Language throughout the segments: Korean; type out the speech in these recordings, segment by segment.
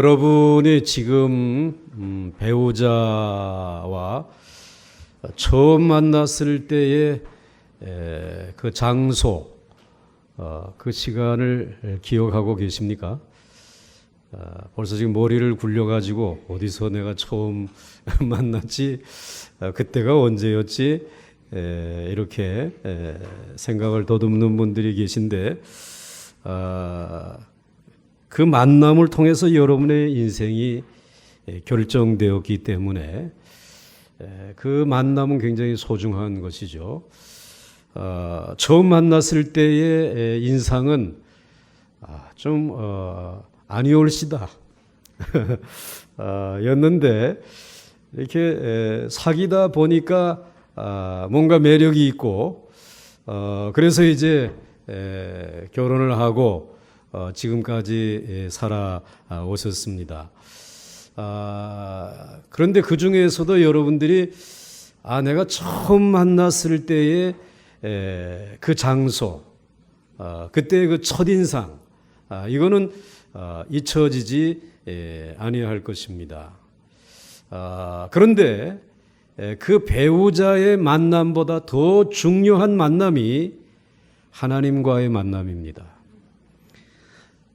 여러분이 지금 음, 배우자와 처음 만났을 때의 에, 그 장소, 어, 그 시간을 기억하고 계십니까? 아, 벌써 지금 머리를 굴려가지고 어디서 내가 처음 만났지, 아, 그때가 언제였지, 에, 이렇게 에, 생각을 더듬는 분들이 계신데, 아, 그 만남을 통해서 여러분의 인생이 에, 결정되었기 때문에 에, 그 만남은 굉장히 소중한 것이죠. 아, 처음 만났을 때의 에, 인상은 아, 좀 어, 아니올시다 아, 였는데 이렇게 에, 사귀다 보니까 아, 뭔가 매력이 있고 어, 그래서 이제 에, 결혼을 하고 어, 지금까지 에, 살아 아, 오셨습니다. 아, 그런데 그 중에서도 여러분들이 아 내가 처음 만났을 때의 에, 그 장소, 아, 그때의 그 첫인상, 아, 이거는 아, 잊혀지지 에, 아니할 것입니다. 아, 그런데 에, 그 배우자의 만남보다 더 중요한 만남이 하나님과의 만남입니다.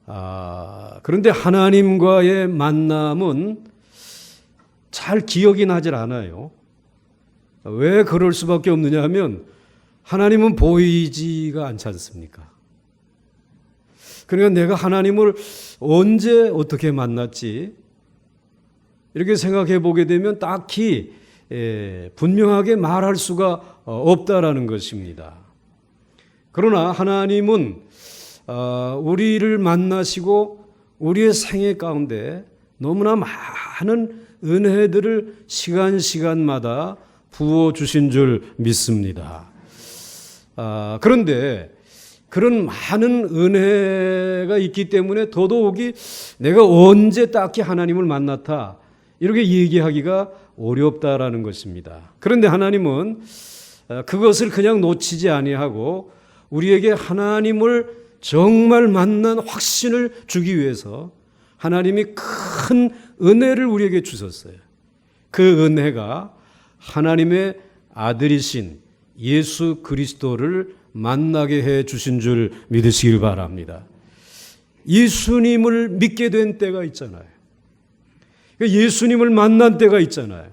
아, 그런데 하나님과의 만남은 잘 기억이 나질 않아요. 왜 그럴 수밖에 없느냐 하면 하나님은 보이지가 않지 않습니까? 그러니까 내가 하나님을 언제 어떻게 만났지? 이렇게 생각해 보게 되면 딱히 에, 분명하게 말할 수가 어, 없다라는 것입니다. 그러나 하나님은 어, 우리를 만나시고 우리의 생애 가운데 너무나 많은 은혜들을 시간 시간마다 부어 주신 줄 믿습니다. 아, 그런데 그런 많은 은혜가 있기 때문에 더더욱이 내가 언제 딱히 하나님을 만났다 이렇게 얘기하기가 어렵다라는 것입니다. 그런데 하나님은 아, 그것을 그냥 놓치지 아니하고 우리에게 하나님을 정말 만난 확신을 주기 위해서 하나님이 큰 은혜를 우리에게 주셨어요. 그 은혜가 하나님의 아들이신 예수 그리스도를 만나게 해 주신 줄 믿으시길 바랍니다. 예수님을 믿게 된 때가 있잖아요. 그러니까 예수님을 만난 때가 있잖아요.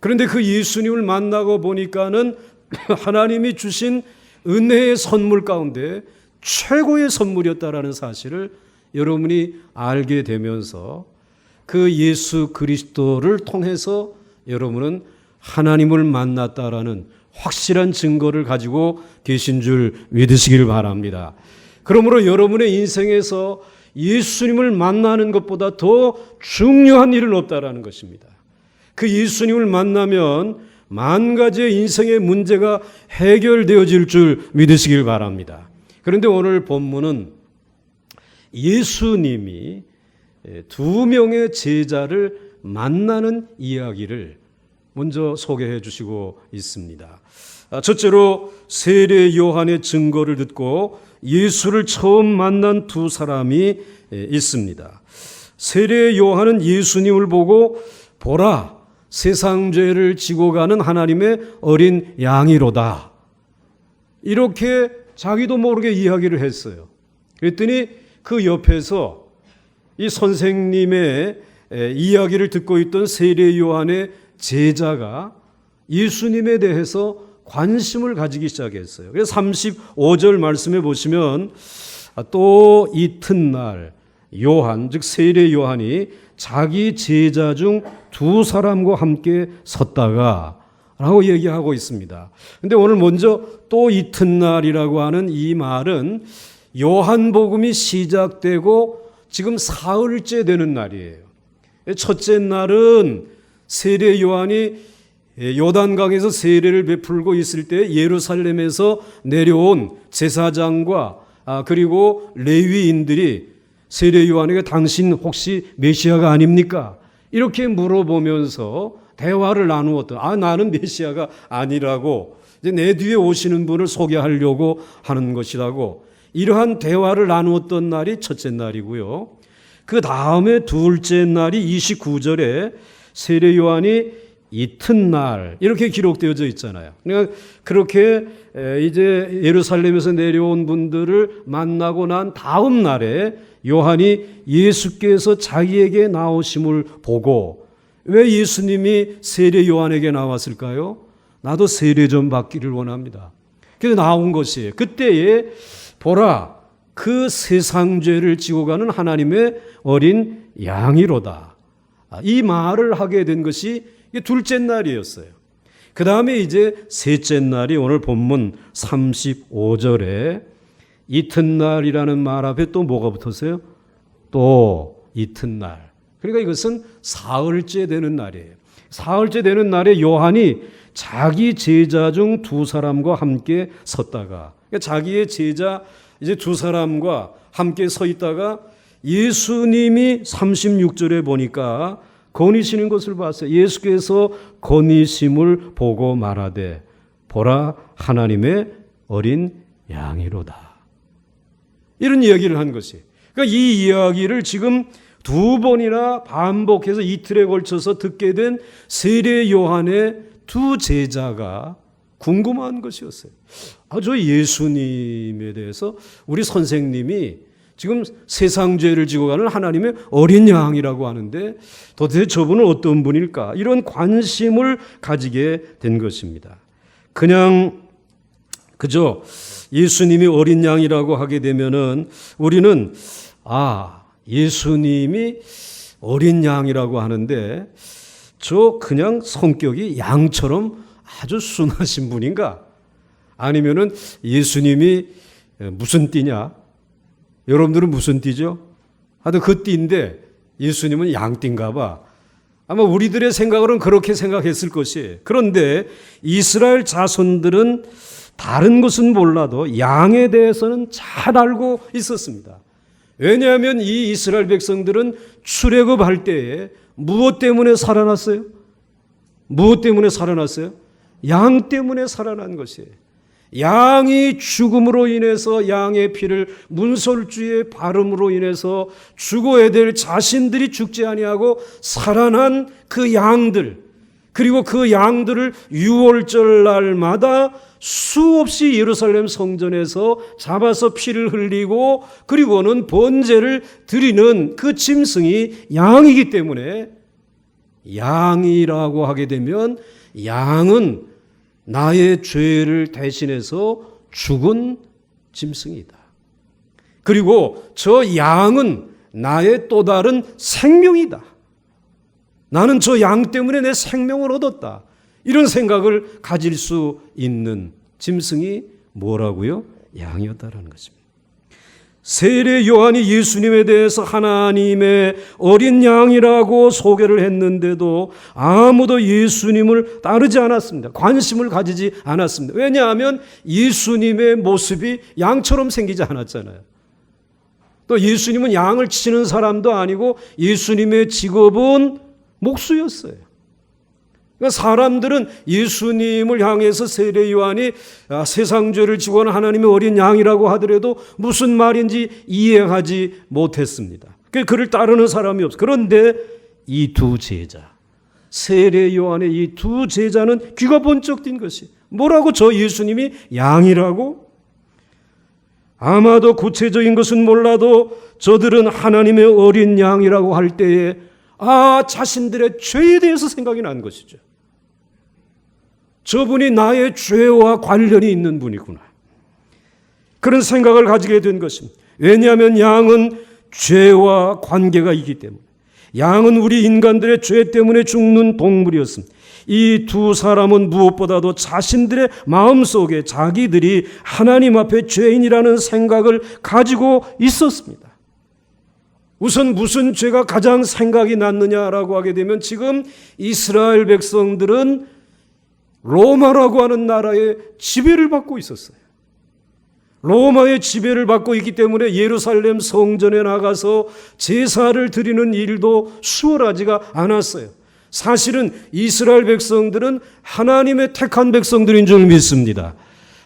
그런데 그 예수님을 만나고 보니까는 하나님이 주신 은혜의 선물 가운데 최고의 선물이었다라는 사실을 여러분이 알게 되면서 그 예수 그리스도를 통해서 여러분은 하나님을 만났다라는 확실한 증거를 가지고 계신 줄 믿으시길 바랍니다. 그러므로 여러분의 인생에서 예수님을 만나는 것보다 더 중요한 일은 없다라는 것입니다. 그 예수님을 만나면 만 가지의 인생의 문제가 해결되어질 줄 믿으시길 바랍니다. 그런데 오늘 본문은 예수님이 두 명의 제자를 만나는 이야기를 먼저 소개해 주시고 있습니다. 아, 첫째로 세례 요한의 증거를 듣고 예수를 처음 만난 두 사람이 있습니다. 세례 요한은 예수님을 보고 보라 세상 죄를 지고 가는 하나님의 어린 양이로다. 이렇게 자기도 모르게 이야기를 했어요. 그랬더니 그 옆에서 이 선생님의 이야기를 듣고 있던 세례 요한의 제자가 예수님에 대해서 관심을 가지기 시작했어요. 그래서 35절 말씀에 보시면 또 이튿날 요한 즉 세례 요한이 자기 제자 중 두 사람과 함께 섰다가 라고 얘기하고 있습니다. 근데 오늘 먼저 또 이튿날이라고 하는 이 말은 요한복음이 시작되고 지금 사흘째 되는 날이에요. 첫째 날은 세례 요한이 요단강에서 세례를 베풀고 있을 때 예루살렘에서 내려온 제사장과 아, 그리고 레위인들이 세례 요한에게 당신 혹시 메시아가 아닙니까? 이렇게 물어보면서 대화를 나누었던 아 나는 메시아가 아니라고 이제 내 뒤에 오시는 분을 소개하려고 하는 것이라고 이러한 대화를 나누었던 날이 첫째 날이고요. 그 다음에 둘째 날이 29절에 세례 요한이 이튿날 이렇게 기록되어져 있잖아요. 그러니까 그렇게 에, 이제 예루살렘에서 내려온 분들을 만나고 난 다음 날에 요한이 예수께서 자기에게 나오심을 보고 왜 예수님이 세례 요한에게 나왔을까요? 나도 세례 좀 받기를 원합니다. 그래서 나온 것이에요. 그때에 보라 그 세상 죄를 지고 가는 하나님의 어린 양이로다. 아, 이 말을 하게 된 것이 둘째 날이었어요. 그 다음에 이제 셋째 날이 오늘 본문 35절에 이튿날이라는 말 앞에 또 뭐가 붙었어요? 또 이튿날. 그러니까 이것은 사흘째 되는 날이에요. 사흘째 되는 날에 요한이 자기 제자 중 두 사람과 함께 섰다가 그러니까 자기의 제자 이제 두 사람과 함께 서 있다가 예수님이 36절에 보니까 거니시는 것을 봤어요. 예수께서 거니심을 보고 말하되 보라 하나님의 어린 양이로다. 이런 이야기를 한 것이. 그러니까 이 이야기를 지금 두 번이나 반복해서 이틀에 걸쳐서 듣게 된 세례 요한의 두 제자가 궁금한 것이었어요. 아, 저 예수님에 대해서 우리 선생님이 지금 세상 죄를 지고 가는 하나님의 어린 양이라고 하는데 도대체 저분은 어떤 분일까? 이런 관심을 가지게 된 것입니다. 그냥 그저 예수님이 어린 양이라고 하게 되면은 우리는 아, 예수님이 어린 양이라고 하는데 저 그냥 성격이 양처럼 아주 순하신 분인가? 아니면은 예수님이 무슨 띠냐? 여러분들은 무슨 띠죠? 하여튼 그 띠인데 예수님은 양띠인가 봐. 아마 우리들의 생각으로는 그렇게 생각했을 것이에요. 그런데 이스라엘 자손들은 다른 것은 몰라도 양에 대해서는 잘 알고 있었습니다. 왜냐하면 이 이스라엘 백성들은 출애굽할 때에 무엇 때문에 살아났어요? 무엇 때문에 살아났어요? 양 때문에 살아난 것이에요. 양이 죽음으로 인해서 양의 피를 문설주의 발음으로 인해서 죽어야 될 자신들이 죽지 아니하고 살아난 그 양들 그리고 그 양들을 유월절 날마다 수없이 예루살렘 성전에서 잡아서 피를 흘리고 그리고는 번제를 드리는 그 짐승이 양이기 때문에 양이라고 하게 되면 양은 나의 죄를 대신해서 죽은 짐승이다. 그리고 저 양은 나의 또 다른 생명이다. 나는 저 양 때문에 내 생명을 얻었다. 이런 생각을 가질 수 있는 짐승이 뭐라고요? 양이었다라는 것입니다. 세례 요한이 예수님에 대해서 하나님의 어린 양이라고 소개를 했는데도 아무도 예수님을 따르지 않았습니다. 관심을 가지지 않았습니다. 왜냐하면 예수님의 모습이 양처럼 생기지 않았잖아요. 또 예수님은 양을 치는 사람도 아니고 예수님의 직업은 목수였어요. 그러니까 사람들은 예수님을 향해서 세례 요한이 아, 세상 죄를 지고 는 하나님의 어린 양이라고 하더라도 무슨 말인지 이해하지 못했습니다. 그를 따르는 사람이 없어. 그런데 이 두 제자, 세례 요한의 이 두 제자는 귀가 번쩍 뛴 것이 뭐라고 저 예수님이 양이라고? 아마도 구체적인 것은 몰라도 저들은 하나님의 어린 양이라고 할 때에 아, 자신들의 죄에 대해서 생각이 난 것이죠. 저분이 나의 죄와 관련이 있는 분이구나. 그런 생각을 가지게 된 것입니다. 왜냐하면 양은 죄와 관계가 있기 때문에. 양은 우리 인간들의 죄 때문에 죽는 동물이었습니다. 이 두 사람은 무엇보다도 자신들의 마음 속에 자기들이 하나님 앞에 죄인이라는 생각을 가지고 있었습니다. 우선 무슨 죄가 가장 생각이 났느냐라고 하게 되면 지금 이스라엘 백성들은 로마라고 하는 나라의 지배를 받고 있었어요. 로마의 지배를 받고 있기 때문에 예루살렘 성전에 나가서 제사를 드리는 일도 수월하지가 않았어요. 사실은 이스라엘 백성들은 하나님의 택한 백성들인 줄 믿습니다.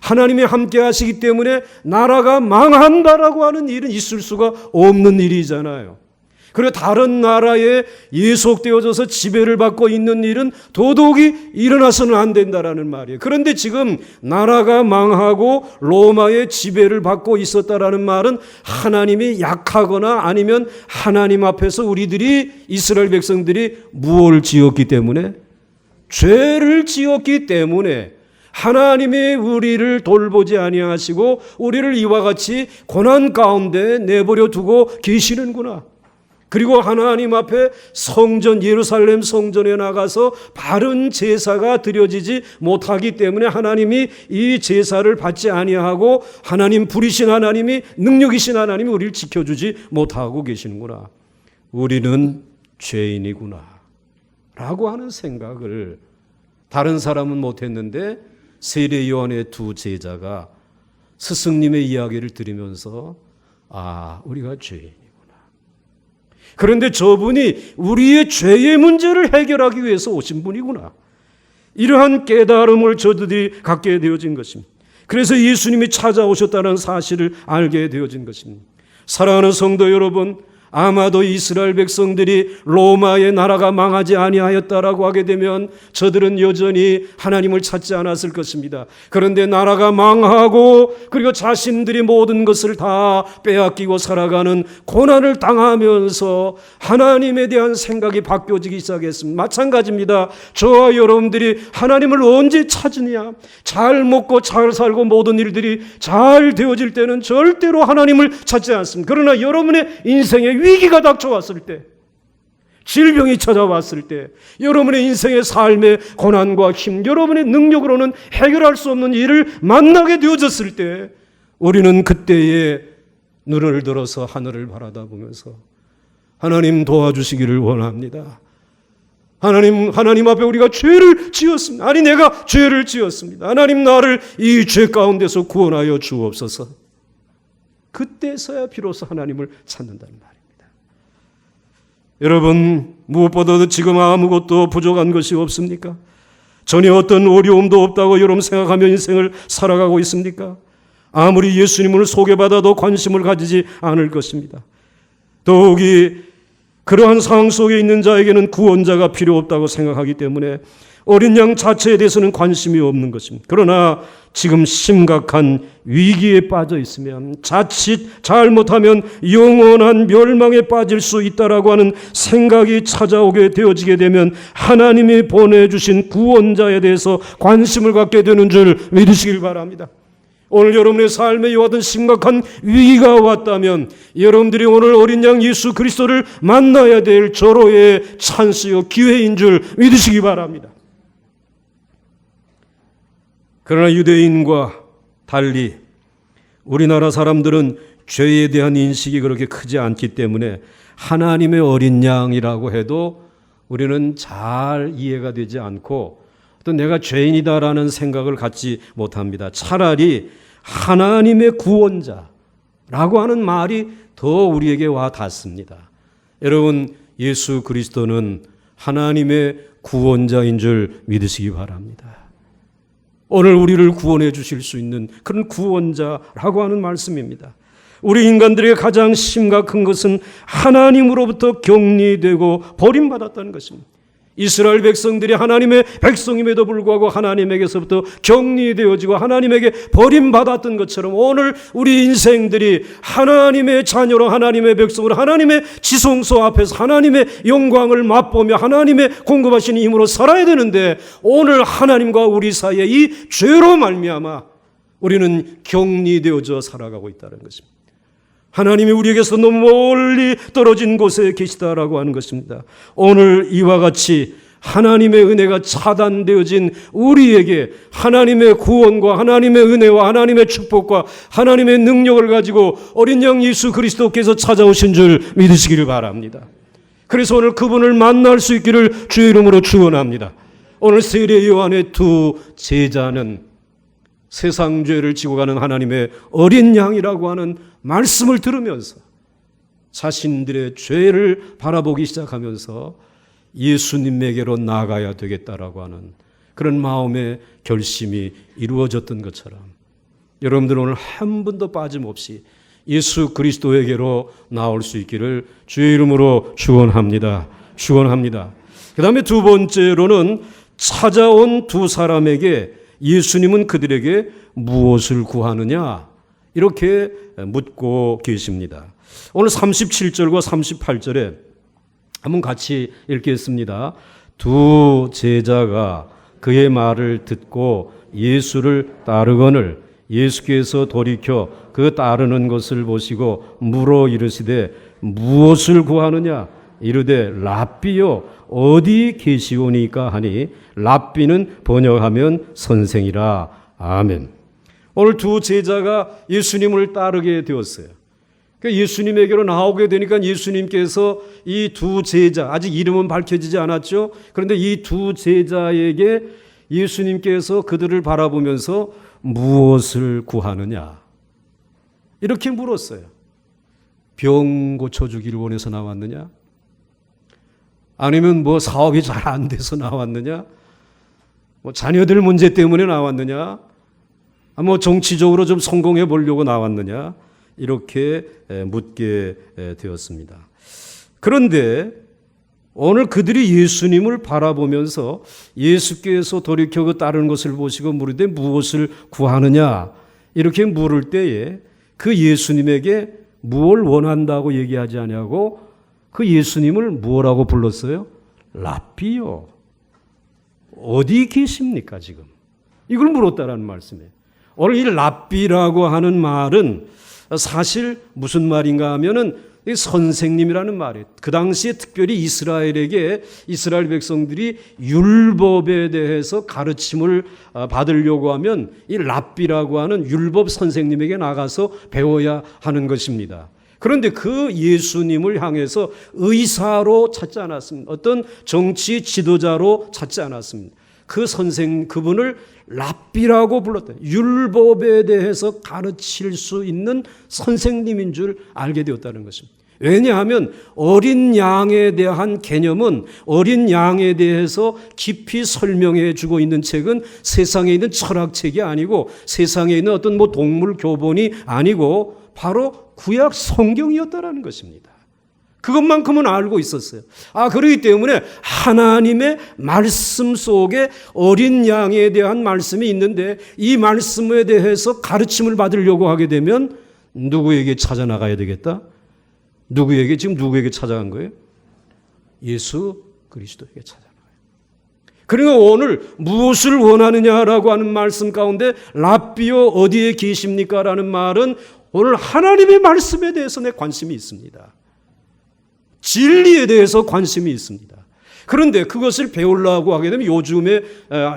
하나님이 함께 하시기 때문에 나라가 망한다라고 하는 일은 있을 수가 없는 일이잖아요. 그리고 다른 나라에 예속되어져서 지배를 받고 있는 일은 도덕이 일어나서는 안 된다라는 말이에요. 그런데 지금 나라가 망하고 로마의 지배를 받고 있었다라는 말은 하나님이 약하거나 아니면 하나님 앞에서 우리들이 이스라엘 백성들이 무엇을 지었기 때문에 죄를 지었기 때문에 하나님이 우리를 돌보지 아니하시고 우리를 이와 같이 고난 가운데 내버려 두고 계시는구나. 그리고 하나님 앞에 성전 예루살렘 성전에 나가서 바른 제사가 드려지지 못하기 때문에 하나님이 이 제사를 받지 아니하고 하나님 부리신 하나님이 능력이신 하나님이 우리를 지켜주지 못하고 계시는구나. 우리는 죄인이구나. 라고 하는 생각을 다른 사람은 못했는데 세례 요한의 두 제자가 스승님의 이야기를 들으면서 아 우리가 죄인이구나. 그런데 저분이 우리의 죄의 문제를 해결하기 위해서 오신 분이구나. 이러한 깨달음을 저들이 갖게 되어진 것입니다. 그래서 예수님이 찾아오셨다는 사실을 알게 되어진 것입니다. 사랑하는 성도 여러분, 아마도 이스라엘 백성들이 로마의 나라가 망하지 아니하였다라고 하게 되면 저들은 여전히 하나님을 찾지 않았을 것입니다. 그런데 나라가 망하고 그리고 자신들이 모든 것을 다 빼앗기고 살아가는 고난을 당하면서 하나님에 대한 생각이 바뀌어지기 시작했습니다. 마찬가지입니다. 저와 여러분들이 하나님을 언제 찾으냐? 잘 먹고 잘 살고 모든 일들이 잘 되어질 때는 절대로 하나님을 찾지 않습니다. 그러나 여러분의 인생에 위기가 닥쳐왔을 때, 질병이 찾아왔을 때, 여러분의 인생의 삶의 고난과 힘, 여러분의 능력으로는 해결할 수 없는 일을 만나게 되어졌을 때, 우리는 그때에 눈을 들어서 하늘을 바라다보면서 하나님 도와주시기를 원합니다. 하나님, 하나님 앞에 우리가 죄를 지었습니다. 아니, 내가 죄를 지었습니다. 하나님, 나를 이 죄 가운데서 구원하여 주옵소서. 그때서야 비로소 하나님을 찾는다는 말입니다. 여러분, 무엇보다도 지금 아무것도 부족한 것이 없습니까? 전혀 어떤 어려움도 없다고 여러분 생각하며 인생을 살아가고 있습니까? 아무리 예수님을 소개받아도 관심을 가지지 않을 것입니다. 더욱이 그러한 상황 속에 있는 자에게는 구원자가 필요 없다고 생각하기 때문에 어린 양 자체에 대해서는 관심이 없는 것입니다. 그러나 지금 심각한 위기에 빠져 있으면 자칫 잘못하면 영원한 멸망에 빠질 수 있다라고 하는 생각이 찾아오게 되어지게 되면 하나님이 보내주신 구원자에 대해서 관심을 갖게 되는 줄 믿으시길 바랍니다. 오늘 여러분의 삶에 이와 같은 심각한 위기가 왔다면 여러분들이 오늘 어린 양 예수 그리스도를 만나야 될 절호의 찬스요 기회인 줄 믿으시기 바랍니다. 그러나 유대인과 달리 우리나라 사람들은 죄에 대한 인식이 그렇게 크지 않기 때문에 하나님의 어린 양이라고 해도 우리는 잘 이해가 되지 않고 또 내가 죄인이다라는 생각을 갖지 못합니다. 차라리 하나님의 구원자라고 하는 말이 더 우리에게 와 닿습니다. 여러분, 예수 그리스도는 하나님의 구원자인 줄 믿으시기 바랍니다. 오늘 우리를 구원해 주실 수 있는 그런 구원자라고 하는 말씀입니다. 우리 인간들의 가장 심각한 것은 하나님으로부터 격리되고 버림받았다는 것입니다. 이스라엘 백성들이 하나님의 백성임에도 불구하고 하나님에게서부터 격리되어지고 하나님에게 버림받았던 것처럼 오늘 우리 인생들이 하나님의 자녀로 하나님의 백성으로 하나님의 지성소 앞에서 하나님의 영광을 맛보며 하나님의 공급하신 힘으로 살아야 되는데 오늘 하나님과 우리 사이에 이 죄로 말미암아 우리는 격리되어져 살아가고 있다는 것입니다. 하나님이 우리에게서 너무 멀리 떨어진 곳에 계시다라고 하는 것입니다. 오늘 이와 같이 하나님의 은혜가 차단되어진 우리에게 하나님의 구원과 하나님의 은혜와 하나님의 축복과 하나님의 능력을 가지고 어린 양 예수 그리스도께서 찾아오신 줄 믿으시기를 바랍니다. 그래서 오늘 그분을 만날 수 있기를 주의 이름으로 축원합니다. 오늘 세례 요한의 두 제자는 세상 죄를 지고 가는 하나님의 어린 양이라고 하는 말씀을 들으면서 자신들의 죄를 바라보기 시작하면서 예수님에게로 나가야 되겠다라고 하는 그런 마음의 결심이 이루어졌던 것처럼 여러분들 오늘 한 분도 빠짐없이 예수 그리스도에게로 나올 수 있기를 주의 이름으로 축원합니다. 축원합니다. 그다음에 두 번째로는 찾아온 두 사람에게 예수님은 그들에게 무엇을 구하느냐 이렇게 묻고 계십니다. 오늘 37절과 38절에 한번 같이 읽겠습니다. 두 제자가 그의 말을 듣고 예수를 따르거늘 예수께서 돌이켜 그 따르는 것을 보시고 물어 이르시되 무엇을 구하느냐 이르되 랍비요 어디 계시오니까 하니 랍비는 번역하면 선생이라 아멘. 오늘 두 제자가 예수님을 따르게 되었어요. 그 예수님에게로 나오게 되니까 예수님께서 이 두 제자 아직 이름은 밝혀지지 않았죠. 그런데 이 두 제자에게 예수님께서 그들을 바라보면서 무엇을 구하느냐 이렇게 물었어요. 병 고쳐주기를 원해서 나왔느냐? 아니면 뭐 사업이 잘 안 돼서 나왔느냐? 뭐 자녀들 문제 때문에 나왔느냐? 아, 뭐 정치적으로 좀 성공해 보려고 나왔느냐? 이렇게 묻게 되었습니다. 그런데 오늘 그들이 예수님을 바라보면서 예수께서 돌이켜 그 다른 것을 보시고 물으되 무엇을 구하느냐 이렇게 물을 때에 그 예수님에게 무엇을 원한다고 얘기하지 않냐고 그 예수님을 무엇라고 불렀어요? 랍비요. 어디 계십니까 지금? 이걸 물었다라는 말씀이에요. 오늘 이 랍비라고 하는 말은 사실 무슨 말인가 하면은 선생님이라는 말이에요. 그 당시에 특별히 이스라엘에게 이스라엘 백성들이 율법에 대해서 가르침을 받으려고 하면 이 랍비라고 하는 율법 선생님에게 나가서 배워야 하는 것입니다. 그런데 그 예수님을 향해서 의사로 찾지 않았습니다. 어떤 정치 지도자로 찾지 않았습니다. 그 선생 그분을 랍비라고 불렀다. 율법에 대해서 가르칠 수 있는 선생님인 줄 알게 되었다는 것입니다. 왜냐하면 어린 양에 대한 개념은 어린 양에 대해서 깊이 설명해 주고 있는 책은 세상에 있는 철학책이 아니고 세상에 있는 어떤 뭐 동물 교본이 아니고 바로 구약 성경이었다라는 것입니다. 그것만큼은 알고 있었어요. 아, 그러기 때문에 하나님의 말씀 속에 어린 양에 대한 말씀이 있는데 이 말씀에 대해서 가르침을 받으려고 하게 되면 누구에게 찾아 나가야 되겠다? 누구에게 지금 누구에게 찾아간 거예요? 예수 그리스도에게 찾아나가요. 그러니까 오늘 무엇을 원하느냐라고 하는 말씀 가운데 랍비요 어디에 계십니까 라는 말은 오늘 하나님의 말씀에 대해서 내 관심이 있습니다. 진리에 대해서 관심이 있습니다. 그런데 그것을 배우려고 하게 되면 요즘에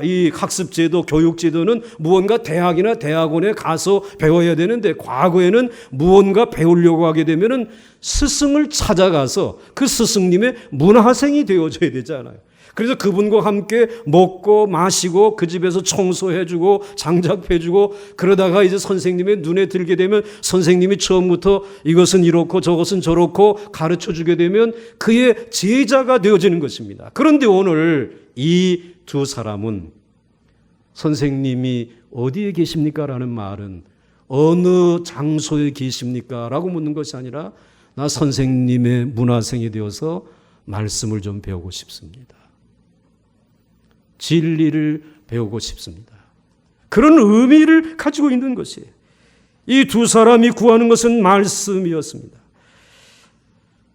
이 학습제도, 교육제도는 무언가 대학이나 대학원에 가서 배워야 되는데 과거에는 무언가 배우려고 하게 되면은 스승을 찾아가서 그 스승님의 문화생이 되어줘야 되잖아요. 그래서 그분과 함께 먹고 마시고 그 집에서 청소해주고 장작해주고 그러다가 이제 선생님의 눈에 들게 되면 선생님이 처음부터 이것은 이렇고 저것은 저렇고 가르쳐 주게 되면 그의 제자가 되어지는 것입니다. 그런데 오늘 이 두 사람은 선생님이 어디에 계십니까? 라는 말은 어느 장소에 계십니까? 라고 묻는 것이 아니라 나 선생님의 문화생이 되어서 말씀을 좀 배우고 싶습니다. 진리를 배우고 싶습니다. 그런 의미를 가지고 있는 것이에요. 이 두 사람이 구하는 것은 말씀이었습니다.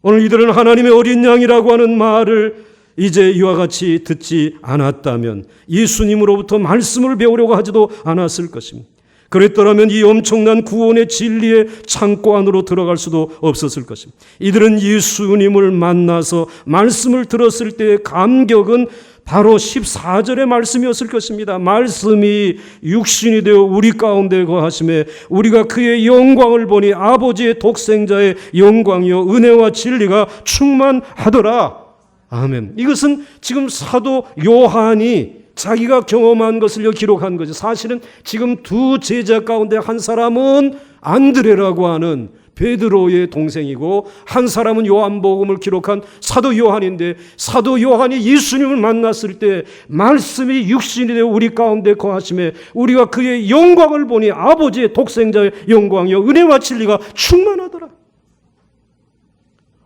오늘 이들은 하나님의 어린 양이라고 하는 말을 이제 이와 같이 듣지 않았다면 예수님으로부터 말씀을 배우려고 하지도 않았을 것입니다. 그랬더라면 이 엄청난 구원의 진리의 창고 안으로 들어갈 수도 없었을 것입니다. 이들은 예수님을 만나서 말씀을 들었을 때의 감격은 바로 14절의 말씀이었을 것입니다. 말씀이 육신이 되어 우리 가운데 거하심에 우리가 그의 영광을 보니 아버지의 독생자의 영광이요 은혜와 진리가 충만하더라. 아멘. 이것은 지금 사도 요한이 자기가 경험한 것을 기록한 거죠. 사실은 지금 두 제자 가운데 한 사람은 안드레라고 하는 베드로의 동생이고 한 사람은 요한복음을 기록한 사도 요한인데 사도 요한이 예수님을 만났을 때 말씀이 육신이 되어 우리 가운데 거하심에 우리가 그의 영광을 보니 아버지의 독생자의 영광이요 은혜와 진리가 충만하더라.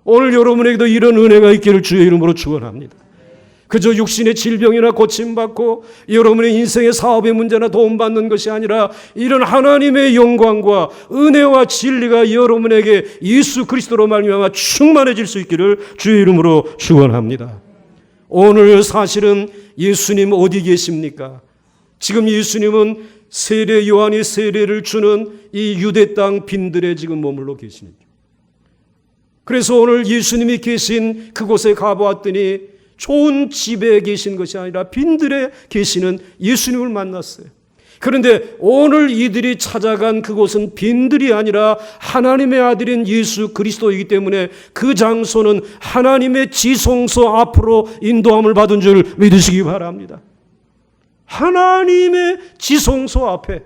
오늘 여러분에게도 이런 은혜가 있기를 주의 이름으로 축원합니다. 그저 육신의 질병이나 고침받고 여러분의 인생의 사업의 문제나 도움받는 것이 아니라 이런 하나님의 영광과 은혜와 진리가 여러분에게 예수 그리스도로 말미암아 충만해질 수 있기를 주의 이름으로 축원합니다. 오늘 사실은 예수님 어디 계십니까? 지금 예수님은 세례 요한이 세례를 주는 이 유대 땅 빈들에 지금 머물러 중. 그래서 오늘 예수님이 계신 그곳에 가보았더니 좋은 집에 계신 것이 아니라 빈들에 계시는 예수님을 만났어요. 그런데 오늘 이들이 찾아간 그곳은 빈들이 아니라 하나님의 아들인 예수 그리스도이기 때문에 그 장소는 하나님의 지성소 앞으로 인도함을 받은 줄 믿으시기 바랍니다. 하나님의 지성소 앞에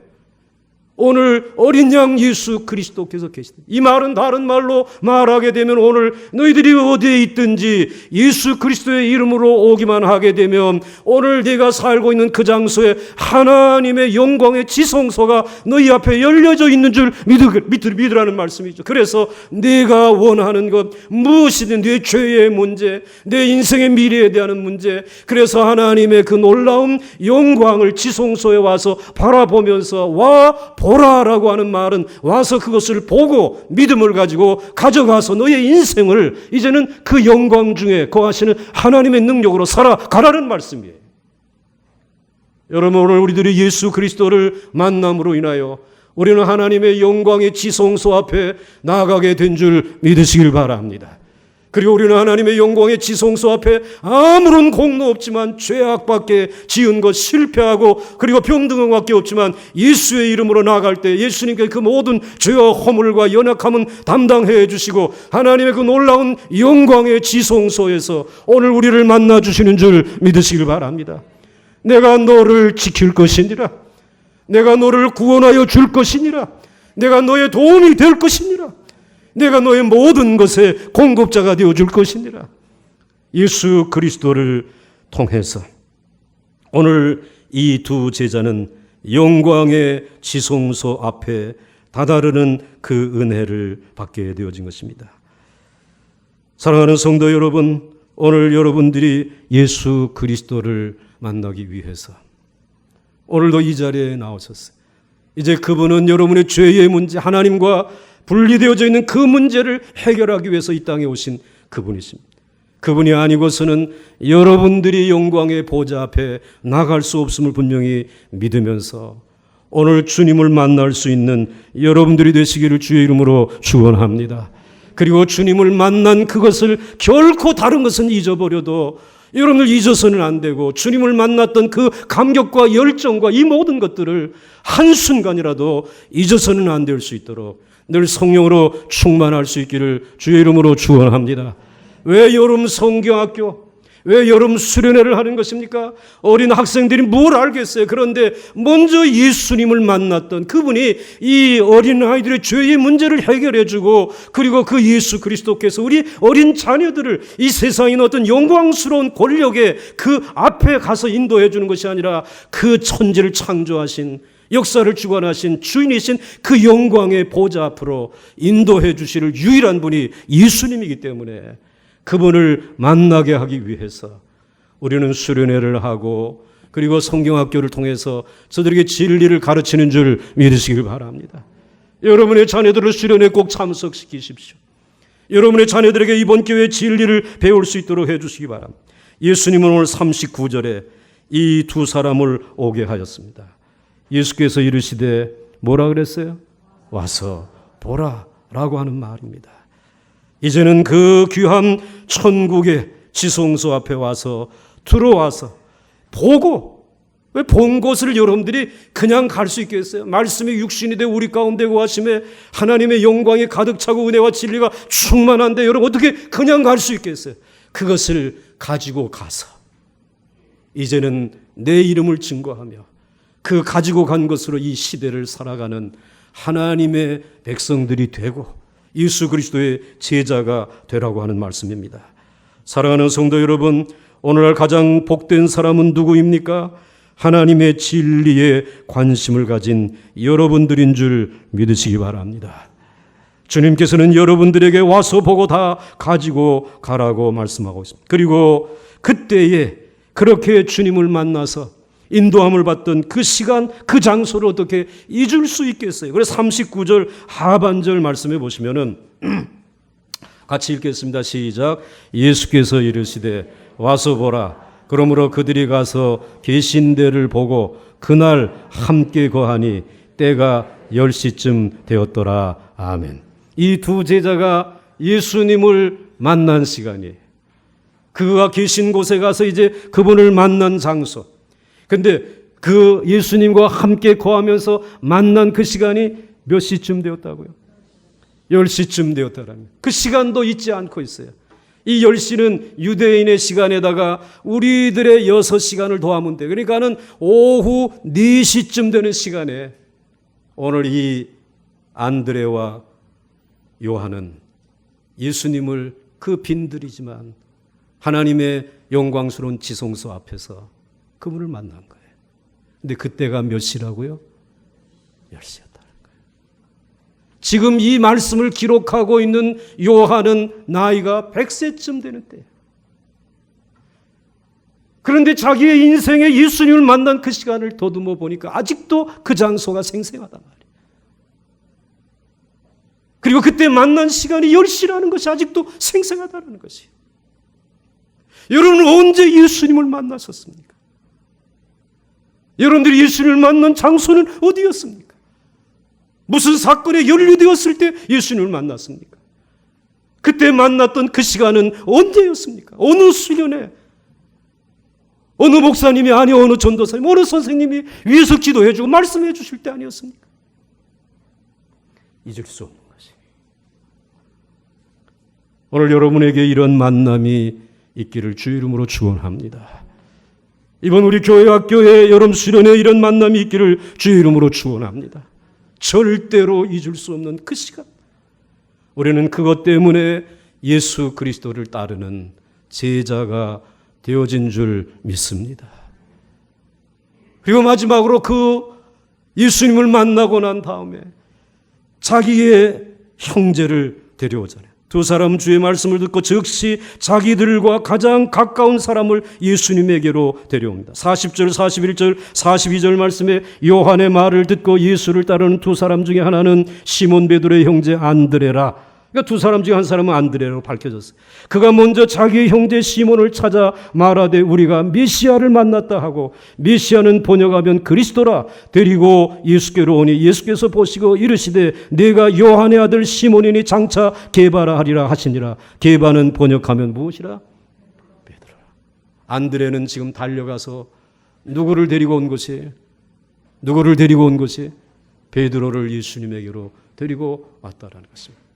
오늘 어린 양 예수 그리스도께서 계시다. 이 말은 다른 말로 말하게 되면 오늘 너희들이 어디에 있든지 예수 그리스도의 이름으로 오기만 하게 되면 오늘 네가 살고 있는 그 장소에 하나님의 영광의 지성소가 너희 앞에 열려져 있는 줄 믿으, 믿으라는 말씀이죠. 그래서 네가 원하는 것 무엇이든 네 죄의 문제, 내 인생의 미래에 대한 문제, 그래서 하나님의 그 놀라운 영광을 지성소에 와서 바라보면서 와 보 라라고 하는 말은 와서 그것을 보고 믿음을 가지고 가져가서 너의 인생을 이제는 그 영광 중에 거하시는 하나님의 능력으로 살아가라는 말씀이에요. 여러분 오늘 우리들이 예수 그리스도를 만남으로 인하여 우리는 하나님의 영광의 지성소 앞에 나가게 된 줄 믿으시길 바랍니다. 그리고 우리는 하나님의 영광의 지성소 앞에 아무런 공로 없지만 죄악밖에 지은 것 실패하고 그리고 병든 것밖에 없지만 예수의 이름으로 나아갈 때 예수님께 그 모든 죄와 허물과 연약함은 담당해 주시고 하나님의 그 놀라운 영광의 지성소에서 오늘 우리를 만나 주시는 줄 믿으시길 바랍니다. 내가 너를 지킬 것이니라. 내가 너를 구원하여 줄 것이니라. 내가 너의 도움이 될 것이니라. 내가 너의 모든 것에 공급자가 되어 줄 것이니라. 예수 그리스도를 통해서 오늘 이 두 제자는 영광의 지성소 앞에 다다르는 그 은혜를 받게 되어진 것입니다. 사랑하는 성도 여러분, 오늘 여러분들이 예수 그리스도를 만나기 위해서 오늘도 이 자리에 나오셨어요. 이제 그분은 여러분의 죄의 문제, 하나님과 분리되어져 있는 그 문제를 해결하기 위해서 이 땅에 오신 그분이십니다. 그분이 아니고서는 여러분들이 영광의 보좌 앞에 나갈 수 없음을 분명히 믿으면서 오늘 주님을 만날 수 있는 여러분들이 되시기를 주의 이름으로 축원합니다. 그리고 주님을 만난 그것을 결코 다른 것은 잊어버려도 여러분들 잊어서는 안 되고 주님을 만났던 그 감격과 열정과 이 모든 것들을 한순간이라도 잊어서는 안 될 수 있도록 늘 성령으로 충만할 수 있기를 주의 이름으로 축원합니다. 왜 여름 성경학교 왜 여름 수련회를 하는 것입니까? 어린 학생들이 뭘 알겠어요. 그런데 먼저 예수님을 만났던 그분이 이 어린 아이들의 죄의 문제를 해결해 주고 그리고 그 예수 그리스도께서 우리 어린 자녀들을 이 세상인 어떤 영광스러운 권력의 그 앞에 가서 인도해 주는 것이 아니라 그 천지를 창조하신 역사를 주관하신 주인이신 그 영광의 보좌 앞으로 인도해 주시를 유일한 분이 예수님이기 때문에 그분을 만나게 하기 위해서 우리는 수련회를 하고 그리고 성경학교를 통해서 저들에게 진리를 가르치는 줄 믿으시길 바랍니다. 여러분의 자녀들을 수련회 꼭 참석시키십시오. 여러분의 자녀들에게 이번 기회에 진리를 배울 수 있도록 해주시기 바랍니다. 예수님은 오늘 39절에 이 두 사람을 오게 하였습니다. 예수께서 이르시되 뭐라 그랬어요? 와서 보라라고 하는 말입니다. 이제는 그 귀한 천국의 지성소 앞에 와서 들어와서 보고 왜 본 곳을 여러분들이 그냥 갈 수 있겠어요? 말씀이 육신이 되어 우리 가운데 거하심에 하나님의 영광이 가득 차고 은혜와 진리가 충만한데 여러분 어떻게 그냥 갈 수 있겠어요? 그것을 가지고 가서 이제는 내 이름을 증거하며 그 가지고 간 것으로 이 시대를 살아가는 하나님의 백성들이 되고 예수 그리스도의 제자가 되라고 하는 말씀입니다. 사랑하는 성도 여러분, 오늘날 가장 복된 사람은 누구입니까? 하나님의 진리에 관심을 가진 여러분들인 줄 믿으시기 바랍니다. 주님께서는 여러분들에게 와서 보고 다 가지고 가라고 말씀하고 있습니다. 그리고 그때에 그렇게 주님을 만나서 인도함을 받던 그 시간, 그 장소를 어떻게 잊을 수 있겠어요? 그래서 39절 하반절 말씀해 보시면은 같이 읽겠습니다. 시작. 예수께서 이르시되 와서 보라. 그러므로 그들이 가서 계신 데를 보고 그날 함께 거하니 때가 10시쯤 되었더라. 아멘. 이 두 제자가 예수님을 만난 시간이 그가 계신 곳에 가서 이제 그분을 만난 장소. 근데 그 예수님과 함께 거하면서 만난 그 시간이 몇 시쯤 되었다고요? 10시쯤 되었다라는. 그 시간도 잊지 않고 있어요. 이 10시는 유대인의 시간에다가 우리들의 6시간을 더하면 돼. 그러니까는 오후 4시쯤 되는 시간에 오늘 이 안드레와 요한은 예수님을 그 빈들이지만 하나님의 영광스러운 지성소 앞에서 그분을 만난 거예요. 근데 그때가 몇 시라고요? 10시였다는 거예요. 지금 이 말씀을 기록하고 있는 요한은 나이가 100세쯤 되는 때예요. 그런데 자기의 인생에 예수님을 만난 그 시간을 더듬어 보니까 아직도 그 장소가 생생하단 말이에요. 그리고 그때 만난 시간이 10시라는 것이 아직도 생생하다는 것이에요. 여러분은 언제 예수님을 만나셨습니까? 여러분들이 예수님을 만난 장소는 어디였습니까? 무슨 사건에 연루되었을 때 예수님을 만났습니까? 그때 만났던 그 시간은 언제였습니까? 어느 수련회? 어느 목사님이 아니 어느 전도사님, 어느 선생님이 위에서 기도해 주고 말씀해 주실 때 아니었습니까? 잊을 수 없는 것이. 오늘 여러분에게 이런 만남이 있기를 주 이름으로 축원합니다. 이번 우리 교회 학교에 여름 수련회 이런 만남이 있기를 주 이름으로 축원합니다. 절대로 잊을 수 없는 그 시간. 우리는 그것 때문에 예수 그리스도를 따르는 제자가 되어진 줄 믿습니다. 그리고 마지막으로 그 예수님을 만나고 난 다음에 자기의 형제를 데려오잖아요. 두 사람 주의 말씀을 듣고 즉시 자기들과 가장 가까운 사람을 예수님에게로 데려옵니다. 40절, 41절, 42절 말씀에 요한의 말을 듣고 예수를 따르는 두 사람 중에 하나는 시몬 베드로의 형제 안드레라. 그러니까 두 사람 중에 한 사람은 안드레라고 밝혀졌어요. 그가 먼저 자기의 형제 시몬을 찾아 말하되 우리가 메시아를 만났다 하고 메시아는 번역하면 그리스도라 데리고 예수께로 오니 예수께서 보시고 이르시되 내가 요한의 아들 시몬이니 장차 게바라 하리라 하시니라. 게바는 번역하면 무엇이라? 베드로라. 안드레는 지금 달려가서 누구를 데리고 온 것이에요? 누구를 데리고 온 것이 베드로를 예수님에게로 데리고 왔다라는 것입니다.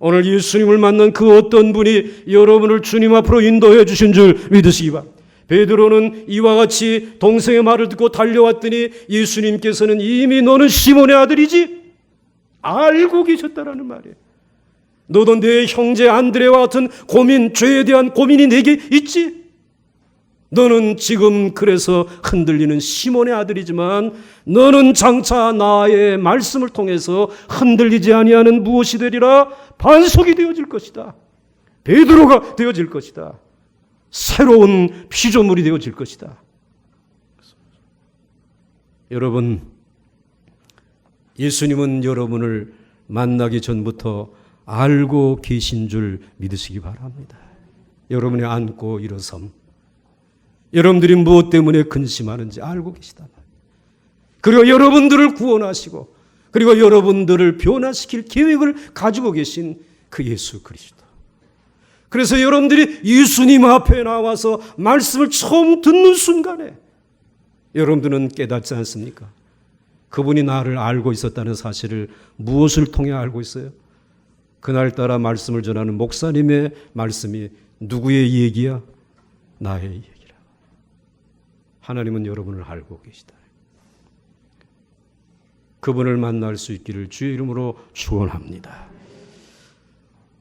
오늘 예수님을 만난 그 어떤 분이 여러분을 주님 앞으로 인도해 주신 줄 믿으시기 바랍니다. 베드로는 이와 같이 동생의 말을 듣고 달려왔더니 예수님께서는 이미 너는 시몬의 아들이지 알고 계셨다라는 말이에요. 너도 내 형제 안드레와 같은 고민, 죄에 대한 고민이 내게 있지? 너는 지금 그래서 흔들리는 시몬의 아들이지만 너는 장차 나의 말씀을 통해서 흔들리지 아니하는 무엇이 되리라 반석이 되어질 것이다. 베드로가 되어질 것이다. 새로운 피조물이 되어질 것이다. 여러분 예수님은 여러분을 만나기 전부터 알고 계신 줄 믿으시기 바랍니다. 여러분이 안고 일어섬 여러분들이 무엇 때문에 근심하는지 알고 계시다. 그리고 여러분들을 구원하시고 그리고 여러분들을 변화시킬 계획을 가지고 계신 그 예수 그리스도. 그래서 여러분들이 예수님 앞에 나와서 말씀을 처음 듣는 순간에 여러분들은 깨닫지 않습니까? 그분이 나를 알고 있었다는 사실을 무엇을 통해 알고 있어요? 그날따라 말씀을 전하는 목사님의 말씀이 누구의 얘기야? 나의 얘기. 하나님은 여러분을 알고 계시다. 그분을 만날 수 있기를 주의 이름으로 축원합니다.